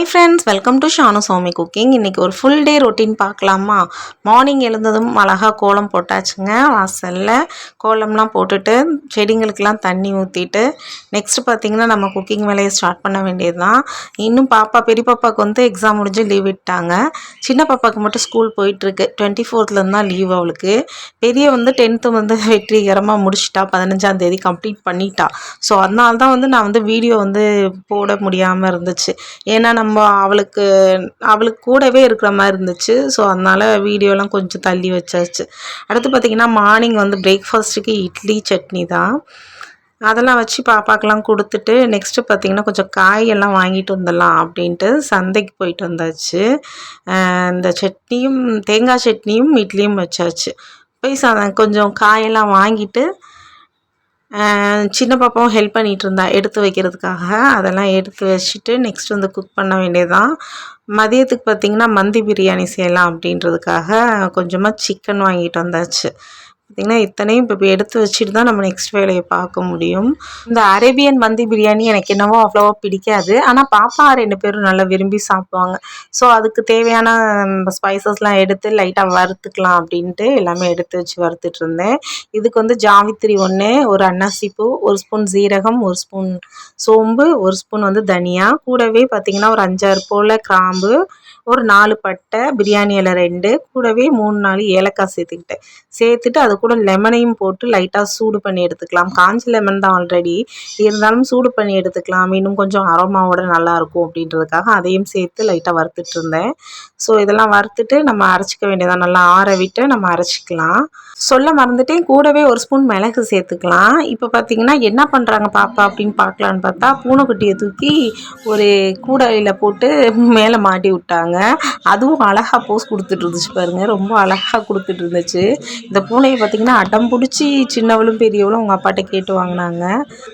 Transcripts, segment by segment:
Hi friends welcome to Shanu Swami cooking இன்றைக்கி ஒரு full day routine பார்க்கலாமா? Morning எழுந்ததும் அழகாக கோலம் போட்டாச்சுங்க. வாசலில் கோலம்லாம் போட்டுட்டு செடிங்களுக்கெல்லாம் தண்ணி ஊற்றிட்டு நெக்ஸ்ட்டு பார்த்திங்கன்னா நம்ம குக்கிங் வேலையை ஸ்டார்ட் பண்ண வேண்டியது தான் இன்னும் பாப்பா பெரிய பாப்பாவுக்கு வந்து எக்ஸாம் முடிஞ்சு லீவ் விட்டாங்க. சின்ன பாப்பாவுக்கு மட்டும் ஸ்கூல் போயிட்டுருக்கு. டுவெண்ட்டி ஃபோர்த்லேருந்து தான் லீவ் அவளுக்கு. பெரிய வந்து டென்த்து வந்து வெற்றிகரமாக முடிச்சிட்டா. பதினஞ்சாம் தேதி கம்ப்ளீட் பண்ணிட்டா. ஸோ அதனால தான் வந்து நான் வந்து வீடியோ வந்து போட முடியாமல் இருந்துச்சு. ஏன்னா நம்ம அவளுக்கு அவளுக்கு கூடவே இருக்கிற மாதிரி இருந்துச்சு. ஸோ அதனால் வீடியோலாம் கொஞ்சம் தள்ளி வச்சாச்சு. அடுத்து பார்த்திங்கன்னா மார்னிங் வந்து பிரேக்ஃபாஸ்ட்டுக்கு இட்லி சட்னி தான். அதெல்லாம் வச்சு பாப்பாக்கெலாம் கொடுத்துட்டு நெக்ஸ்ட்டு பார்த்திங்கன்னா கொஞ்சம் காயெல்லாம் வாங்கிட்டு வந்துடலாம் அப்படின்ட்டு சந்தைக்கு போயிட்டு வந்தாச்சு. இந்த சட்னியும் தேங்காய் சட்னியும் இட்லியும் வச்சாச்சு. போய் ச கொஞ்சம் காயெல்லாம் வாங்கிட்டு சின்ன பாப்பாவும் ஹெல்ப் பண்ணிகிட்டு இருந்தா எடுத்து வைக்கிறதுக்காக. அதெல்லாம் எடுத்து வச்சுட்டு நெக்ஸ்ட் வந்து குக் பண்ண வேண்டியதான் மதியத்துக்கு பார்த்திங்கன்னா மந்தி பிரியாணி செய்யலாம் அப்படின்றதுக்காக கொஞ்சமாக சிக்கன் வாங்கிட்டு வந்தாச்சு. பார்த்திங்கன்னா இத்தனையும் இப்போ எடுத்து வச்சுட்டு தான் நம்ம நெக்ஸ்ட் வேலையை பார்க்க முடியும். இந்த அரேபியன் மந்தி பிரியாணி எனக்கு என்னவோ அவ்வளோவா பிடிக்காது. ஆனால் பாப்பா ரெண்டு பேரும் நல்லா விரும்பி சாப்பிடுவாங்க. ஸோ அதுக்கு தேவையான ஸ்பைசஸ்லாம் எடுத்து லைட்டாக வறுத்துக்கலாம் அப்படின்ட்டு எல்லாமே எடுத்து வச்சு வறுத்துட்டு இருந்தேன். இதுக்கு வந்து ஜாவித்திரி ஒன்று ஒரு அன்னாசிப்பூ ஒரு ஸ்பூன் ஜீரகம் ஒரு ஸ்பூன் சோம்பு ஒரு ஸ்பூன் வந்து தனியா. கூடவே பார்த்திங்கன்னா ஒரு அஞ்சாறு போல் கிராம்பு ஒரு நாலு பட்டை பிரியாணி இலை ரெண்டு கூடவே மூணு நாலு ஏலக்காய் சேர்த்துக்கிட்டேன். சேர்த்துட்டு அது கூட லெமனையும் போட்டு லைட்டாக சூடு பண்ணி எடுத்துக்கலாம். காஞ்சி லெமன் தான் ஆல்ரெடி இருந்தாலும் சூடு பண்ணி எடுத்துக்கலாம். இன்னும் கொஞ்சம் அரோமாவோட நல்லாயிருக்கும் அப்படின்றதுக்காக அதையும் சேர்த்து லைட்டாக வறுத்துட்டு இருந்தேன். ஸோ இதெல்லாம் வறுத்துட்டு நம்ம அரைச்சிக்க வேண்டியதான் நல்லா ஆற விட்டு நம்ம அரைச்சிக்கலாம். சொல்ல மறந்துட்டேன். கூடவே ஒரு ஸ்பூன் மிளகு சேர்த்துக்கலாம். இப்போ பார்த்தீங்கன்னா என்ன பண்ணுறாங்க பாப்பா அப்படின்னு பார்க்கலான்னு பார்த்தா பூனைக்குட்டியை தூக்கி ஒரு கூடையில் போட்டு மேலே மாட்டி விட்டாங்க. அதுவும் அழகாக போஸ் கொடுத்துட்டு இருந்துச்சு பாருங்கள் ரொம்ப அழகாக கொடுத்துட்டு இருந்துச்சு. இந்த பூனையை பார்த்திங்கன்னா அடம் பிடிச்சி சின்னவளும் பெரியவளும் அவங்க அப்பாட்ட கேட்டு வாங்கினாங்க.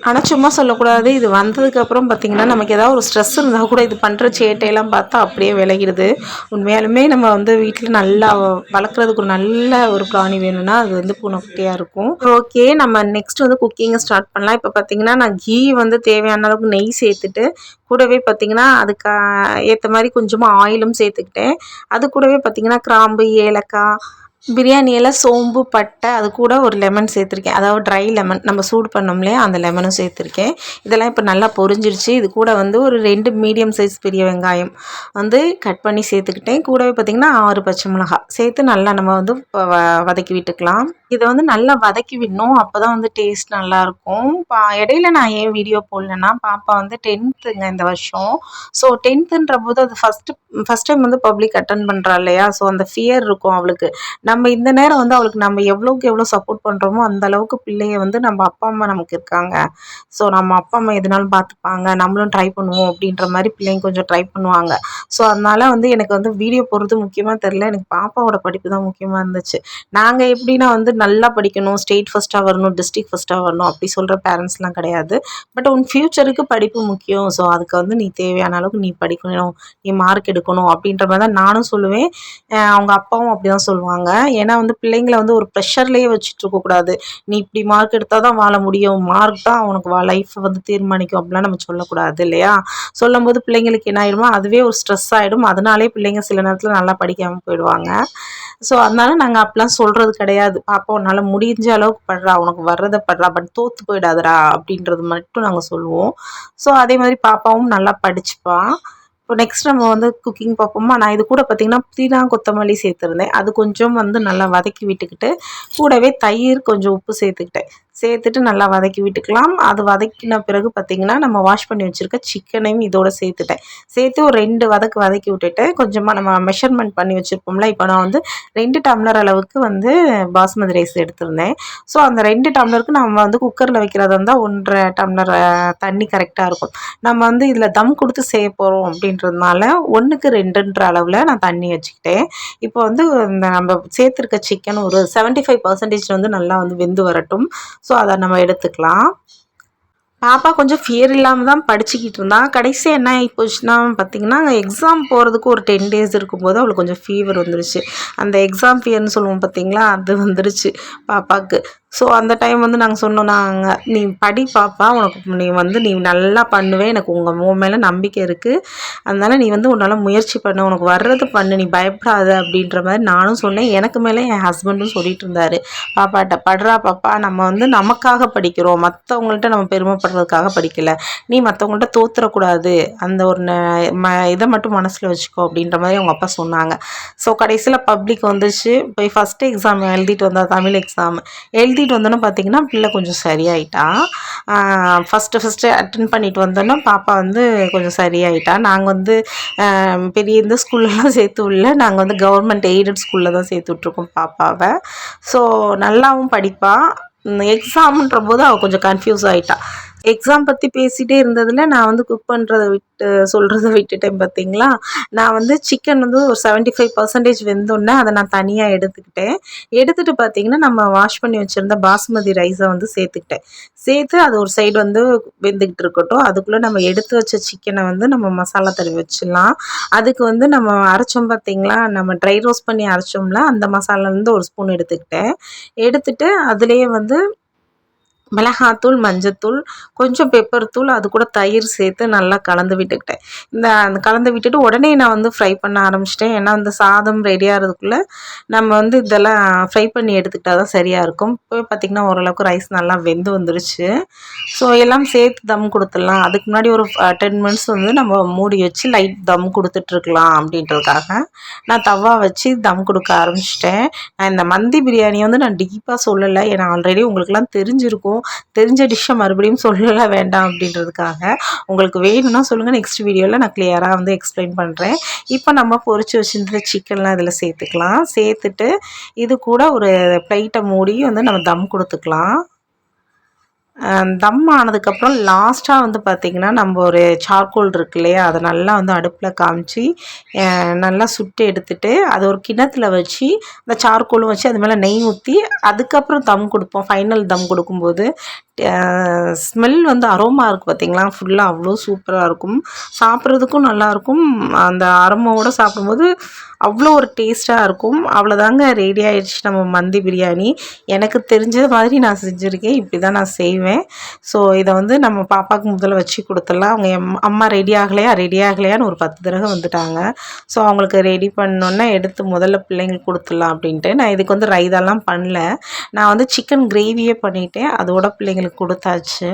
ஆனால் சும்மா சொல்லக்கூடாது. இது வந்ததுக்கப்புறம் பார்த்திங்கன்னா நமக்கு ஏதாவது ஒரு ஸ்ட்ரெஸ் இருந்தால் கூட இது பண்ணுற சேட்டையெல்லாம் பார்த்தா அப்படியே விளையிடுது உண்மையாலுமே நம்ம வந்து வீட்டில் நல்லா வளர்க்குறதுக்கு ஒரு நல்ல ஒரு பிராணி வேணும்னா அது வந்து பூனைக்குட்டியாக இருக்கும். ஓகே நம்ம நெக்ஸ்ட் வந்து குக்கிங்கை ஸ்டார்ட் பண்ணலாம். இப்போ பார்த்தீங்கன்னா நான் கீ வந்து தேவையான அளவுக்கு நெய் சேர்த்துட்டு கூடவே பார்த்திங்கன்னா அதுக்கு ஏற்ற மாதிரி கொஞ்சமாக ஆயிலும் சேர்த்துக்கிட்டேன். அது கூடவே பார்த்திங்கன்னா கிராம்பு ஏலக்காய் பிரியாணியில் சோம்பு பட்டை அது கூட ஒரு லெமன் சேர்த்துருக்கேன். அதாவது ட்ரை லெமன் நம்ம சூடு பண்ணோம் அந்த லெமனும் சேர்த்துருக்கேன். இதெல்லாம் இப்போ நல்லா பொரிஞ்சிருச்சு. இது கூட வந்து ஒரு ரெண்டு மீடியம் சைஸ் பெரிய வெங்காயம் வந்து கட் பண்ணி சேர்த்துக்கிட்டேன். கூடவே பார்த்திங்கன்னா ஆறு பச்சை மிளகா சேர்த்து நல்லா நம்ம வந்து வதக்கி விட்டுக்கலாம். இதை வந்து நல்லா வதக்கி விடணும். அப்போ தான் வந்து டேஸ்ட் நல்லாயிருக்கும் பா இடையில நான் ஏன் வீடியோ போடலன்னா பாப்பா வந்து டென்த்துங்க இந்த வருஷம். ஸோ டென்த்துன்ற போது அது ஃபஸ்ட்டு ஃபஸ்ட் டைம் வந்து பப்ளிக் அட்டன் பண்ணுறா இல்லையா? ஸோ அந்த ஃபியர் இருக்கும் அவளுக்கு. நம்ம நம்ம இந்த நேரம் வந்து அவளுக்கு நம்ம எவ்வளோக்கு எவ்வளோ சப்போர்ட் பண்ணுறோமோ அந்த அளவுக்கு பிள்ளைய வந்து நம்ம அப்பா அம்மா நமக்கு இருக்காங்க. ஸோ நம்ம அப்பா அம்மா எதுனாலும் பார்த்துப்பாங்க நம்மளும் ட்ரை பண்ணுவோம் அப்படின்ற மாதிரி பிள்ளைங்க கொஞ்சம் ட்ரை பண்ணுவாங்க. ஸோ அதனால் வந்து எனக்கு வந்து வீடியோ போடுறது முக்கியமாக தெரில எனக்கு பாப்பாவோட படிப்பு தான் முக்கியமாக இருந்துச்சு. நாங்கள் எப்படின்னா வந்து நல்லா படிக்கணும். ஸ்டேட் ஃபஸ்ட்டாக வரணும் டிஸ்ட்ரிக் ஃபஸ்ட்டாக வரணும் அப்படி சொல்கிற பேரண்ட்ஸ்லாம் கிடையாது. பட் உன் ஃப்யூச்சருக்கு படிப்பு முக்கியம். ஸோ அதுக்கு வந்து நீ தேவையான அளவுக்கு நீ படிக்கணும். நீ மார்க் எடுக்கணும் அப்படின்ற மாதிரி தான் நானும் சொல்லுவேன். அவங்க அப்பாவும் அப்படி தான் சொல்லுவாங்க. ஏன்னா வந்து பிள்ளைங்களை வந்து ஒரு ப்ரெஷர்லேயே வச்சுட்டு இருக்கக்கூடாது நீ இப்படி மார்க் எடுத்தால் தான் வாழ முடியும். மார்க் தான் அவனுக்கு வா லைஃப்பை வந்து தீர்மானிக்கும் அப்படிலாம் நம்ம சொல்லக்கூடாது இல்லையா? சொல்லும் போது பிள்ளைங்களுக்கு என்ன ஆயிடுமோ அதுவே ஒரு ஸ்ட்ரெஸ் ஆகிடும் அதனாலே பிள்ளைங்க சில நேரத்தில் நல்லா படிக்காமல் போயிடுவாங்க. ஸோ அதனால நாங்கள் அப்படிலாம் சொல்கிறது கிடையாது. பாப்பா உன்னால் முடிஞ்ச அளவுக்கு படுறா உனக்கு வர்றதை படுறா பட் தோற்று போயிடாதரா அப்படின்றது மட்டும் நாங்கள் சொல்லுவோம். ஸோ அதே மாதிரி பாப்பாவும் நல்லா படிச்சுப்பான் இப்போ நெக்ஸ்ட் நம்ம வந்து குக்கிங் பார்ப்போமா? நான் இது கூட பார்த்திங்கன்னா புதினா கொத்தமல்லி சேர்த்துருந்தேன். அது கொஞ்சம் வந்து நல்லா வதக்கி விட்டுக்கிட்டு கூடவே தயிர் கொஞ்சம் உப்பு சேர்த்துக்கிட்டேன். சேர்த்துட்டு நல்லா வதக்கி விட்டுக்கலாம். அது வதக்கின பிறகு பார்த்திங்கன்னா நம்ம வாஷ் பண்ணி வச்சுருக்க சிக்கனையும் இதோட சேர்த்துட்டேன். சேர்த்து ஒரு ரெண்டு வதக்கு வதக்கி விட்டுட்டு கொஞ்சமாக நம்ம மெஷர்மெண்ட் பண்ணி வச்சுருப்போம்ல இப்போ நான் வந்து ரெண்டு டம்ளர் அளவுக்கு வந்து பாஸ்மதி ரைஸ் எடுத்திருந்தேன். ஸோ அந்த ரெண்டு டம்ளருக்கு நம்ம வந்து குக்கரில் வைக்கிறதா இருந்தால் ஒன்றரை டம்ளர் தண்ணி கரெக்டாக இருக்கும். நம்ம வந்து இதில் தம் கொடுத்து செய்ய போகிறோம் அப்படின்றதுனால ஒன்றுக்கு ரெண்டுன்ற அளவில் நான் தண்ணி வச்சுக்கிட்டேன். இப்போ வந்து இந்த நம்ம சேர்த்துருக்க சிக்கன் ஒரு செவன்ட்டி ஃபைவ் பர்சன்டேஜ் வந்து நல்லா வந்து வெந்து வரட்டும். ஸோ அதை நம்ம எடுத்துக்கலாம். பாப்பா கொஞ்சம் ஃபியர் இல்லாமல் தான் படிச்சுக்கிட்டு இருந்தான் கடைசி என்ன ஆகி போச்சுன்னா பார்த்திங்கன்னா எக்ஸாம் போகிறதுக்கு ஒரு டென் டேஸ் இருக்கும்போது அவளுக்கு கொஞ்சம் ஃபீவர் வந்துருச்சு. அந்த எக்ஸாம் ஃபியர்னு சொல்லுவோம் பார்த்திங்களா அது வந்துருச்சு பாப்பாவுக்கு ஸோ அந்த டைம் வந்து நாங்கள் சொன்னோம் நாங்கள் நீ படி பாப்பா உனக்கு நீ வந்து நீ நல்லா பண்ணுவே எனக்கு உங்கள் உன் மேலே நம்பிக்கை இருக்குது அதனால் நீ வந்து உன்னால் முயற்சி பண்ண உனக்கு வர்றது பண்ணு நீ பயப்படாத அப்படின்ற மாதிரி நானும் சொன்னேன். எனக்கு மேலே என் ஹஸ்பண்டும் சொல்லிட்டு இருந்தார். பாப்பாட்ட படுறா பாப்பா. நம்ம வந்து நமக்காக படிக்கிறோம். மற்றவங்கள்ட்ட நம்ம பெருமைப்படுறதுக்காக படிக்கல. நீ மற்றவங்கள்ட்ட தோத்துறக்கூடாது. அந்த ஒரு ந- ம இதை மட்டும் மனசில் வச்சுக்கோ அப்படின்ற மாதிரி அவங்க அப்பா சொன்னாங்க. ஸோ கடைசியில் பப்ளிக் வந்துச்சு. போய் ஃபஸ்ட்டு எக்ஸாம் எழுதிட்டு வந்தா தமிழ் எக்ஸாம் எழுதிட்டு வந்தோன்னே பார்த்தீங்கன்னா பிள்ளை கொஞ்சம் சரியாயிட்டா. ஃபஸ்ட்டு ஃபஸ்ட்டு அட்டன் பண்ணிட்டு வந்தோன்னே பாப்பா வந்து கொஞ்சம் சரியாயிட்டா. நாங்கள் வந்து பெரிய இந்த ஸ்கூல்லலாம் சேர்த்து விடல. நாங்கள் வந்து கவர்மெண்ட் எய்டட் ஸ்கூலில் தான் சேர்த்து விட்ருக்கோம் பாப்பாவை. ஸோ நல்லாவும் படிப்பாள் எக்ஸாம்ன்ற போது அவள் கொஞ்சம் கன்ஃபியூஸ் ஆகிட்டா எக்ஸாம் பற்றி பேசிகிட்டே இருந்ததில் நான் வந்து குக் பண்ணுறதை விட்டு சொல்கிறத விட்டுட்டேன் பார்த்தீங்களா நான் வந்து சிக்கன் வந்து ஒரு 75% ஃபைவ் பர்சன்டேஜ் வெந்தோடனே அதை நான் தனியாக எடுத்துக்கிட்டேன். எடுத்துகிட்டு பார்த்தீங்கன்னா நம்ம வாஷ் பண்ணி வச்சுருந்த பாஸ்மதி ரைஸை வந்து சேர்த்துக்கிட்டேன். சேர்த்து அது ஒரு சைடு வந்து வெந்துக்கிட்டு இருக்கட்டும். அதுக்குள்ளே நம்ம எடுத்து வச்ச சிக்கனை வந்து நம்ம மசாலா தடவி வச்சிடலாம். அதுக்கு வந்து நம்ம அரைச்சோம் பார்த்தீங்களா நம்ம ட்ரை ரோஸ்ட் பண்ணி அரைச்சோம்ல அந்த மசாலாலேருந்து ஒரு ஸ்பூன் எடுத்துக்கிட்டேன். எடுத்துட்டு அதுலேயே வந்து மிளகாத்தூள் மஞ்சத்தூள் கொஞ்சம் பெப்பர் தூள் அது கூட தயிர் சேர்த்து நல்லா கலந்து விட்டுக்கிட்டேன். இந்த அந்த கலந்து விட்டுட்டு உடனே நான் வந்து ஃப்ரை பண்ண ஆரம்பிச்சிட்டேன். ஏன்னா இந்த சாதம் ரெடியாகிறதுக்குள்ளே நம்ம வந்து இதெல்லாம் ஃப்ரை பண்ணி எடுத்துக்கிட்டா தான் சரியாக இருக்கும். இப்போ பார்த்திங்கன்னா ஓரளவுக்கு ரைஸ் நல்லா வெந்து வந்துருச்சு. ஸோ எல்லாம் சேர்த்து தம் கொடுத்துடலாம். அதுக்கு முன்னாடி ஒரு டென் மினிட்ஸ் வந்து நம்ம மூடி வச்சு லைட் தம் கொடுத்துட்ருக்கலாம் அப்படின்றதுக்காக நான் தவா வச்சு தம் கொடுக்க ஆரம்பிச்சிட்டேன். நான் இந்த மந்தி பிரியாணி வந்து நான் டீப்பாக சொல்லலை. ஏன்னா ஆல்ரெடி உங்களுக்குலாம் தெரிஞ்சிருக்கும். தெரிஞ்ச டிஷ்ஷை மறுபடியும் சொல்ல வேண்டாம் அப்படின்றதுக்காக. உங்களுக்கு வேணும்னா சொல்லுங்கள் நெக்ஸ்ட் வீடியோவில் நான் கிளியராக வந்து எக்ஸ்பிளைன் பண்ணுறேன் இப்போ நம்ம பொரிச்சு வச்சுருந்த சிக்கன்லாம் இதில் சேர்த்துக்கலாம். சேர்த்துட்டு இது கூட ஒரு பிளேட்டை மூடி வந்து நம்ம தம் கொடுத்துக்கலாம். தம் ஆனதுக்கப்புறம் லாஸ்ட்டாக வந்து பார்த்திங்கன்னா நம்ம ஒரு சார்கோல் இருக்கு இல்லையா? அதை நல்லா வந்து அடுப்பில் காமிச்சு நல்லா சுட்டு எடுத்துட்டு அது ஒரு கிணத்துல வச்சு அந்த சார்கோலும் வச்சு அது மேலே நெய் ஊற்றி அதுக்கப்புறம் தம் கொடுப்போம். ஃபைனல் தம் கொடுக்கும்போது ஸ்மெல் வந்து அரோமா இருக்குது பார்த்திங்களா ஃபுல்லாக அவ்வளோ சூப்பராக இருக்கும். சாப்பிட்றதுக்கும் நல்லாயிருக்கும் அந்த அரோமாவோட சாப்பிடும்போது அவ்வளோ ஒரு டேஸ்ட்டாக இருக்கும். அவ்வளோதாங்க ரெடி ஆயிடுச்சு நம்ம மந்தி பிரியாணி. எனக்கு தெரிஞ்ச மாதிரி நான் செஞ்சுருக்கேன். இப்படி தான் நான் செய்வேன். ஸோ இதை வந்து நம்ம பாப்பாவுக்கு முதல்ல வச்சு கொடுத்துடலாம். அவங்க எம் அம்மா ரெடி ஆகலையா? ரெடி ஆகலையான்னு ஒரு பத்து தடவை வந்துட்டாங்க. ஸோ அவங்களுக்கு ரெடி பண்ணோன்னே எடுத்து முதல்ல பிள்ளைங்களுக்கு கொடுத்துடலாம் அப்படின்ட்டு. நான் இதுக்கு வந்து ரைதாலாம் பண்ணல. நான் வந்து சிக்கன் கிரேவியே பண்ணிட்டேன். அதோட பிள்ளைங்களுக்கு கொடுத்தாச்சு.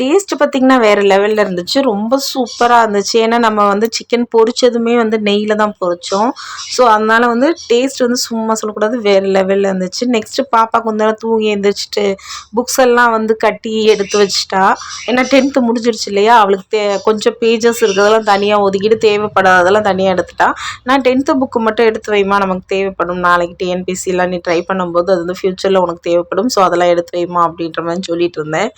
டேஸ்ட் பார்த்திங்கன்னா வேறு லெவலில் இருந்துச்சு. ரொம்ப சூப்பராக இருந்துச்சு. ஏன்னா நம்ம வந்து சிக்கன் பொரிச்சதுமே வந்து நெய்யில் தான் பொரிச்சோம். ஸோ அதனால் வந்து டேஸ்ட் வந்து சும்மா சொல்லக்கூடாது. வேறு லெவலில் இருந்துச்சு. நெக்ஸ்ட்டு பாப்பா கொஞ்ச நேரம் தூங்கி எழுந்திரிச்சிட்டு புக்ஸ் எல்லாம் வந்து கட்டி எடுத்து வச்சிட்டா. ஏன்னா டென்த்து முடிஞ்சிருச்சு இல்லையா? அவளுக்கு தே கொஞ்சம் பேஜஸ் இருக்கிறதெல்லாம் தனியாக ஒதுக்கிட்டு தேவைப்படாததெல்லாம் தனியாக எடுத்துட்டா. நான் டென்த்து புக்கு மட்டும் எடுத்து வைமா நமக்கு தேவைப்படும். நாளைக்கு டிஎன்பிசிலாம் நீ ட்ரை பண்ணும்போது அது வந்து ஃப்யூச்சரில் உனக்கு தேவைப்படும். ஸோ அதெல்லாம் எடுத்து வைமா அப்படின்ற மாதிரி சொல்லிட்டு இருந்தேன்.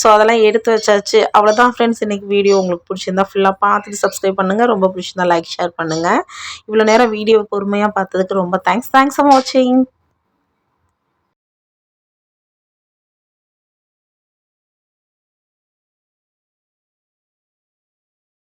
ஸோ அதெல்லாம் எடுத்து வச்சாச்சு. அவ்வளோதான் ஃப்ரெண்ட்ஸ் இன்றைக்கி வீடியோ உங்களுக்கு பிடிச்சிருந்தா ஃபுல்லாக பார்த்துட்டு சப்ஸ்கிரைப் பண்ணுங்கள் ரொம்ப பிடிச்சிருந்தா லைக் ஷேர் பண்ணுங்கள் இவ்வளோ நேரம் வீடியோ பொறுமையாக பார்த்ததுக்கு ரொம்ப தேங்க்ஸ் தேங்க்ஸ் ஃபார் வாட்சிங்